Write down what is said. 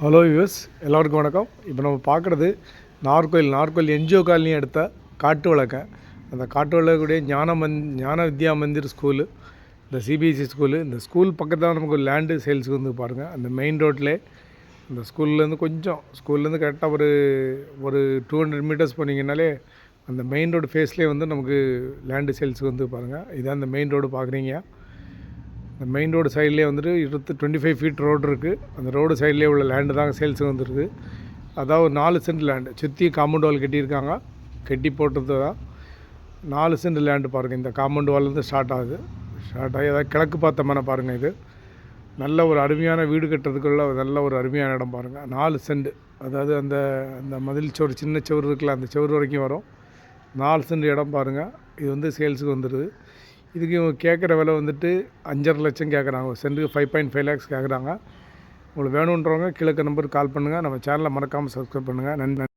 Hello US எல்லாருக்கும் வணக்கம். இப்போ நம்ம பார்க்குறது நார்கோயில் நார்கோயில் என்ஜிஓ காலனி எடுத்த காட்டு வழக்கம் அந்த காட்டு வழக்கக்கூடிய ஞான மந் ஞான வித்யா மந்திர் ஸ்கூலு இந்த சிபிஎஸ்சி ஸ்கூலு இந்த ஸ்கூல் பக்கத்தில் நமக்கு ஒரு லேண்டு சேல்ஸுக்கு வந்து பாருங்கள் அந்த மெயின் ரோட்லே இந்த ஸ்கூல்லேருந்து கொஞ்சம் ஸ்கூல்லேருந்து கரெக்டாக ஒரு ஒரு டூ ஹண்ட்ரட் மீட்டர்ஸ் போனீங்கன்னாலே அந்த மெயின் ரோடு ஃபேஸ்லேயே வந்து நமக்கு லேண்டு சேல்ஸுக்கு வந்து பாருங்கள் இதான் அந்த மெயின் ரோடு பார்க்குறீங்க. இந்த மெயின் ரோடு சைட்லேயே வந்துட்டு இருபத்து டுவெண்ட்டி ஃபைவ் ஃபீட் ரோடு இருக்குது அந்த ரோடு சைட்லேயே உள்ள லேண்டு தான் சேல்ஸுக்கு வந்துருக்கு. அதாவது ஒரு நாலு சென்ட் லேண்டு சுற்றி காம்பவுண்ட் வால் கட்டியிருக்காங்க. கட்டி போட்டது தான். நாலு சென்ட் லேண்டு பாருங்கள் இந்த காம்பவுண்ட் வால்லேருந்து ஸ்டார்ட் ஆகுது. ஸ்டார்ட் ஆகி அதாவது கிழக்கு பார்த்த பாருங்கள் இது. நல்ல ஒரு அருமையான வீடு கட்டுறதுக்குள்ள ஒரு நல்ல ஒரு அருமையான இடம் பாருங்கள் நாலு சென்ட் அதாவது அந்த அந்த மதில் சோறு சின்ன சுவர் இருக்குல்ல அந்த சுவர் வரைக்கும் வரும். நாலு சென்ட் இடம் பாருங்கள் இது வந்து சேல்ஸுக்கு வந்துடுது இதுக்கு இவங்க கேட்குற விலை வந்துட்டு அஞ்சரை லட்சம் கேட்குறாங்க. ஒரு சென்ட்டுக்கு ஃபைவ் பாயிண்ட் ஃபைவ் லேக்ஸ் கேட்குறாங்க. உங்களுக்கு வேணுன்றவங்க கிழக்கு நம்பருக்கு கால் பண்ணுங்கள் நம்ம சேனலை மறக்காமல் சப்ஸ்கிரைப் பண்ணுங்கள் நன்றி.